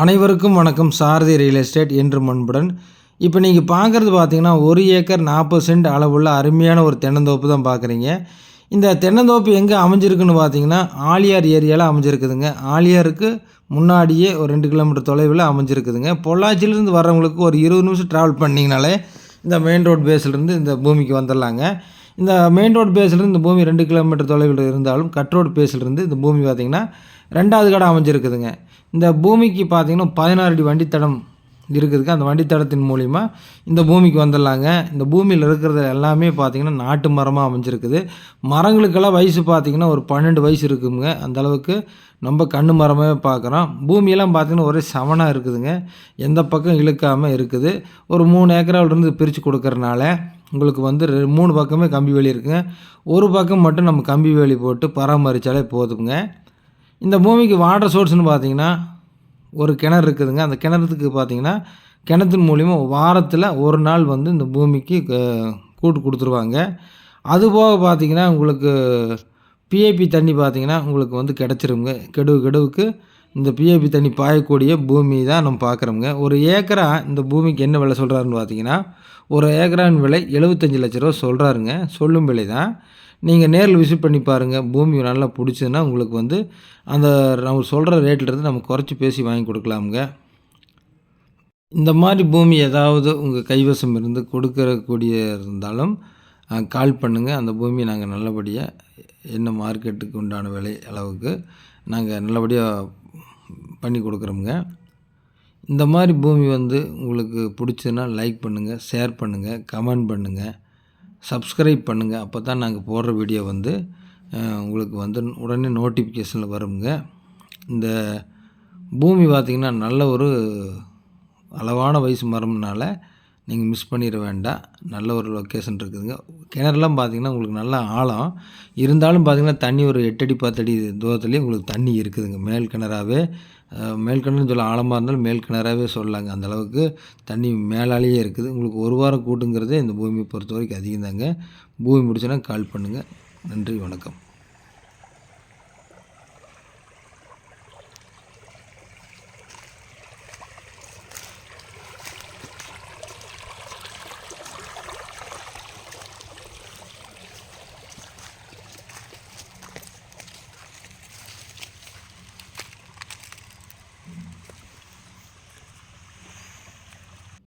அனைவருக்கும் வணக்கம். சாரதி real estate என்று மண்புடன் இப்போ நீங்கள் பார்க்குறது பார்த்தீங்கன்னா ஒரு ஏக்கர் நாற்பது சென்ட் அளவுள்ள அருமையான ஒரு தென்னந்தோப்பு தான் பார்க்குறீங்க இந்த தென்னந்தோப்பு எங்கே அமைஞ்சிருக்குன்னு பார்த்தீங்கன்னா ஆலியார் ஏரியாவில் அமைஞ்சிருக்குதுங்க. ஆலியாருக்கு முன்னாடியே ஒரு ரெண்டு கிலோமீட்டர் தொலைவில் அமைஞ்சிருக்குதுங்க. பொள்ளாச்சியிலேருந்து வர்றவங்களுக்கு ஒரு இருபது நிமிஷம் ட்ராவல் பண்ணிங்கனாலே இந்த மெயின் ரோட் பேஸ்லேருந்து இந்த பூமிக்கு வந்துடலாங்க. இந்த மெயின் ரோட் பேஸ்லேருந்து இந்த பூமி ரெண்டு கிலோமீட்டர் தொலைவில் இருந்தாலும் கட் ரோடு பேஸ்லேருந்து இந்த பூமி பார்த்திங்கன்னா ரெண்டாவது கடை அமைஞ்சிருக்குதுங்க. இந்த பூமிக்கு பார்த்திங்கன்னா பதினாறு அடி வண்டித்தடம் இருக்கிறதுக்கு அந்த வண்டித்தடத்தின் மூலிமா இந்த பூமிக்கு வந்துடலாங்க. இந்த பூமியில் இருக்கிறது எல்லாமே பார்த்திங்கன்னா நாட்டு மரமாக அமைஞ்சிருக்குது. மரங்களுக்கெல்லாம் வயசு பார்த்திங்கன்னா ஒரு பன்னெண்டு வயசு இருக்குங்க. அந்தளவுக்கு நம்ம கண்ணு மரமாகவே பார்க்குறோம் பூமியெல்லாம் பார்த்திங்கன்னா ஒரே சமனாக இருக்குதுங்க. எந்த பக்கம் இழுக்காமல் இருக்குது. ஒரு மூணு ஏக்கராவிலிருந்து பிரித்து கொடுக்கறனால உங்களுக்கு வந்து ரெ மூணு பக்கமே கம்பி வேலி இருக்குங்க. ஒரு பக்கம் மட்டும் நம்ம கம்பி வேலி போட்டு பராமரித்தாலே போதுங்க இந்த பூமிக்கு வாட்டர் சோர்ஸ்னு பார்த்தீங்கன்னா ஒரு கிணறு இருக்குதுங்க. அந்த கிணறுக்கு பார்த்தீங்கன்னா கிணத்தின் மூலிமா வாரத்தில் ஒரு நாள் வந்து இந்த பூமிக்கு கூட்டு கொடுத்துருவாங்க. அதுபோக பார்த்திங்கன்னா உங்களுக்கு பிஏபி தண்ணி பார்த்திங்கன்னா உங்களுக்கு வந்து கிடச்சிருங்க. கெடுவு கெடுவுக்கு இந்த பிஏபி தண்ணி பாயக்கூடிய பூமி தான் நம்ம பார்க்குறோங்க ஒரு ஏக்கரா இந்த பூமிக்கு என்ன விலை சொல்கிறாருன்னு பார்த்தீங்கன்னா ஒரு ஏக்கரான் விலை எழுபத்தஞ்சி லட்ச ரூபா சொல்கிறாருங்க சொல்லும் விலை தான். நீங்கள் நேரில் விசிட் பண்ணி பாருங்கள் பூமி நல்லா பிடிச்சதுன்னா உங்களுக்கு வந்து அந்த நம்ம சொல்கிற ரேட்லேருந்து நம்ம குறைச்சி பேசி வாங்கி கொடுக்கலாமுங்க. இந்த மாதிரி பூமி ஏதாவது உங்கள் கைவசம் இருந்து கொடுக்கறக்கூடிய இருந்தாலும் கால் பண்ணுங்கள் அந்த பூமியை நாங்கள் நல்லபடியாக என்ன மார்க்கெட்டுக்கு உண்டான விலை அளவுக்கு நாங்கள் நல்லபடியாக பண்ணி கொடுக்குறோமுங்க. இந்த மாதிரி பூமி வந்து உங்களுக்கு பிடிச்சதுன்னா லைக் பண்ணுங்கள் ஷேர் பண்ணுங்கள் கமெண்ட் பண்ணுங்கள் சப்ஸ்கிரைப் பண்ணுங்கள் அப்போ தான் நாங்கள் போடுற வீடியோ வந்து உங்களுக்கு வந்து உடனே நோட்டிஃபிகேஷனில் வருங்க இந்த பூமி பார்த்திங்கன்னா நல்ல ஒரு அளவான வயசு மரம்னால நீங்கள் மிஸ் பண்ணிட வேண்டாம். நல்ல ஒரு லொக்கேஷன் இருக்குதுங்க. கிணறுலாம் பார்த்திங்கன்னா உங்களுக்கு நல்ல ஆழம். இருந்தாலும் பார்த்திங்கன்னா தண்ணி ஒரு எட்டடி பத்தடி தூரத்துலேயே உங்களுக்கு தண்ணி இருக்குதுங்க. மேல் கிணறாகவே மேல் கிணறுன்னு சொல்ல ஆழமாக இருந்தாலும் மேல் கிணறாகவே சொல்லலாங்க. அந்தளவுக்கு தண்ணி மேலாலேயே இருக்குது. உங்களுக்கு ஒரு வாரம் கூட்டுங்கிறதே இந்த பூமியை பொறுத்த வரைக்கும் அதிகம் தாங்க பூமி முடிச்சோன்னா கால் பண்ணுங்கள் நன்றி வணக்கம்.